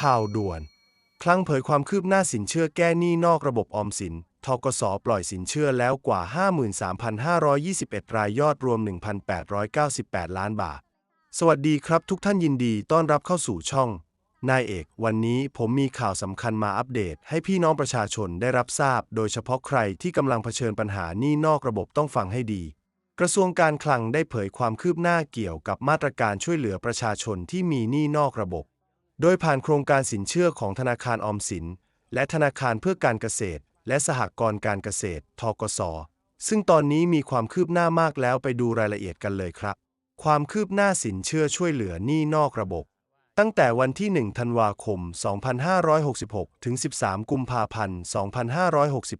ข่าวด่วน คลังเผยความคืบหน้าสินเชื่อแก้หนี้นอกระบบออมสิน ทกสปล่อยสินเชื่อแล้วกว่า 53,521 รายยอดรวม 1,898 ล้านบาท สวัสดีครับทุกท่านยินดีต้อนรับเข้าสู่ช่อง นายเอก วันนี้ผมมีข่าวสำคัญมาอัปเดต ให้พี่น้องประชาชนได้รับทราบ โดยเฉพาะใครที่กำลังเผชิญปัญหาหนี้นอกระบบต้องฟังให้ดีกระทรวงการคลังได้เผยความคืบหน้าเกี่ยวกับมาตรการช่วยเหลือประชาชนที่มีหนี้นอกระบบ โดยผ่านโครงการสินเชื่อของธนาคารออมสิน และธนาคารเพื่อการเกษตร และสหกรณ์การเกษตร ทกส ซึ่งตอนนี้มีความคืบหน้ามากแล้วไปดูรายละเอียดกันเลยครับ ความคืบหน้าสินเชื่อช่วยเหลือหนี้นอกระบบ ตั้งแต่วันที่ 1 ธันวาคม 2566 ถึง 13 กุมภาพันธ์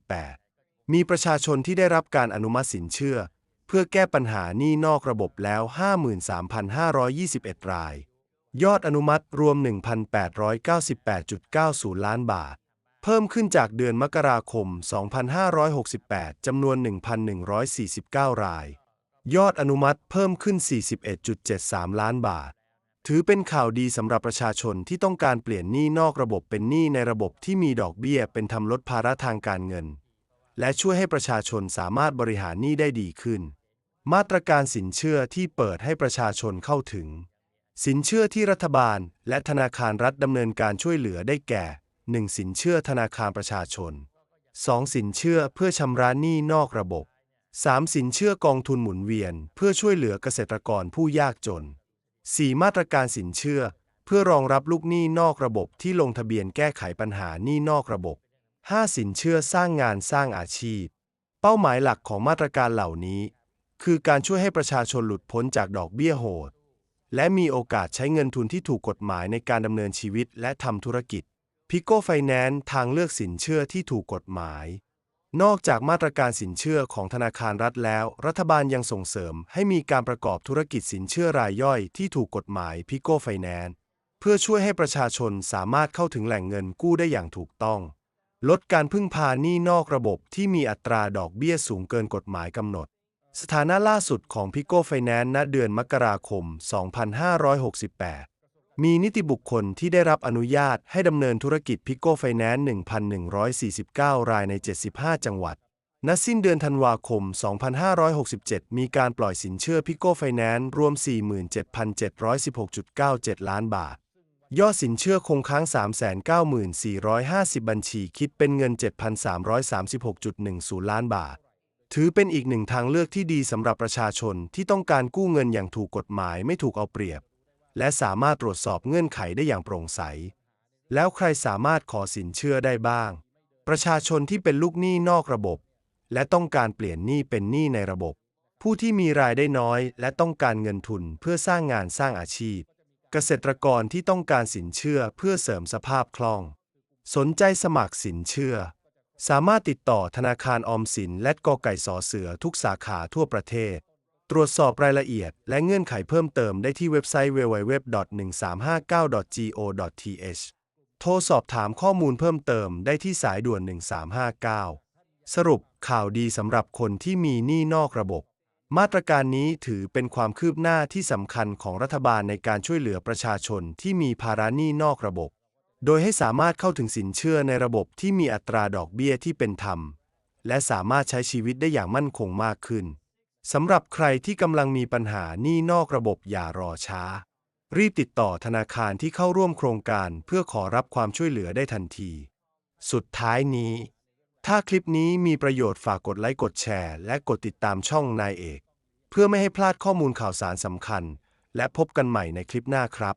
2568 มีประชาชนที่ได้รับการอนุมัติสินเชื่อ เพื่อแก้ปัญหาหนี้นอกระบบแล้ว 53,521 ราย ยอดอนุมัติรวม 1,898.90 ล้านบาท เพิ่มขึ้นจากเดือนมกราคม 2568 จำนวน 1,149 ราย ยอดอนุมัติเพิ่มขึ้น 41.73 ล้านบาท ถือเป็นข่าวดีสำหรับประชาชนที่ต้องการเปลี่ยนหนี้นอกระบบเป็นหนี้ในระบบที่มีดอกเบี้ยเป็นทำลดภาระทางการเงิน และช่วยให้ประชาชนสามารถบริหารหนี้ได้ดีขึ้น มาตรการสินเชื่อที่เปิดให้ประชาชนเข้าถึง สินเชื่อที่รัฐบาล และธนาคารรัฐดำเนินการช่วยเหลือได้แก่ 1. สินเชื่อธนาคารประชาชน 2. สินเชื่อเพื่อชำระหนี้นอกระบบ 3. สินเชื่อกองทุนหมุนเวียน เพื่อช่วยเหลือเกษตรกรผู้ยากจน 4. มาตรการสินเชื่อ เพื่อรองรับลูกหนี้นอกระบบที่ลงทะเบียนแก้ไขปัญหาหนี้นอกระบบ 5. สินเชื่อสร้างงานสร้างอาชีพ เป้าหมายหลักของมาตรการเหล่านี้ คือการช่วยให้ประชาชนหลุดพ้นจากดอกเบี้ยโหด และมีโอกาสใช้เงินทุนที่ถูกกฎหมายในการดำเนินชีวิตและทำธุรกิจ พิโก้ไฟแนนซ์ทางเลือกสินเชื่อที่ถูกกฎหมาย นอกจากมาตรการสินเชื่อของธนาคารรัฐแล้ว รัฐบาลยังส่งเสริมให้มีการประกอบธุรกิจสินเชื่อรายย่อยที่ถูกกฎหมายพิโก้ไฟแนนซ์เพื่อช่วยให้ประชาชนสามารถเข้าถึงแหล่งเงินกู้ได้อย่างถูกต้อง ลดการพึ่งพาหนี้นอกระบบที่มีอัตราดอกเบี้ยสูงเกินกฎหมายกำหนด สถานะล่าสุดของพิโก้ไฟแนนซ์ณเดือนมกราคม 2568 มีนิติบุคคลที่ได้รับอนุญาตให้ดำเนินธุรกิจพิโก้ไฟแนนซ์ 1,149 รายใน 75 จังหวัด ณ สิ้นเดือนธันวาคม 2567 มีการปล่อยสินเชื่อพิโก้ไฟแนนซ์รวม 47,716.97 ล้านบาท ยอดสินเชื่อคงค้าง 394,450 บัญชีคิดเป็นเงิน 7,336.10 ล้านบาท ถือเป็นอีกหนึ่งทางเลือกที่ดีสำหรับประชาชนที่ต้องการกู้เงินอย่างถูกกฎหมายไม่ถูกเอาเปรียบ และสามารถตรวจสอบเงื่อนไขได้อย่างโปร่งใส แล้วใครสามารถขอสินเชื่อได้บ้าง ประชาชนที่เป็นลูกหนี้นอกระบบ และต้องการเปลี่ยนหนี้เป็นหนี้ในระบบ ผู้ที่มีรายได้น้อย และต้องการเงินทุนเพื่อสร้างงานสร้างอาชีพ เกษตรกรที่ต้องการสินเชื่อเพื่อเสริมสภาพคล่อง สนใจสมัครสินเชื่อ สามารถติดต่อธนาคารออมสินและกอไก่สอเสือทุกสาขาทั่วประเทศ ตรวจสอบรายละเอียดและเงื่อนไขเพิ่มเติมได้ที่เว็บไซต์ www.1359.go.th โทรสอบถามข้อมูลเพิ่มเติมได้ที่สายด่วน 1359 สรุปข่าวดีสำหรับคนที่มีหนี้นอกระบบ มาตรการนี้ถือเป็นความคืบหน้าที่สำคัญของรัฐบาลในการช่วยเหลือประชาชนที่มีภาระหนี้นอกระบบ โดยให้สามารถเข้าถึงสินเชื่อในระบบที่มีอัตราดอกเบี้ยที่เป็นธรรม และสามารถใช้ชีวิตได้อย่างมั่นคงมากขึ้นสำหรับใครที่กำลังมีปัญหาหนี้นอกระบบอย่ารอช้า รีบติดต่อธนาคารที่เข้าร่วมโครงการเพื่อขอรับความช่วยเหลือได้ทันที สุดท้ายนี้ ถ้าคลิปนี้มีประโยชน์ฝากกดไลค์กดแชร์ และกดติดตามช่องนายเอก เพื่อไม่ให้พลาดข้อมูลข่าวสารสำคัญ และพบกันใหม่ในคลิปหน้าครับ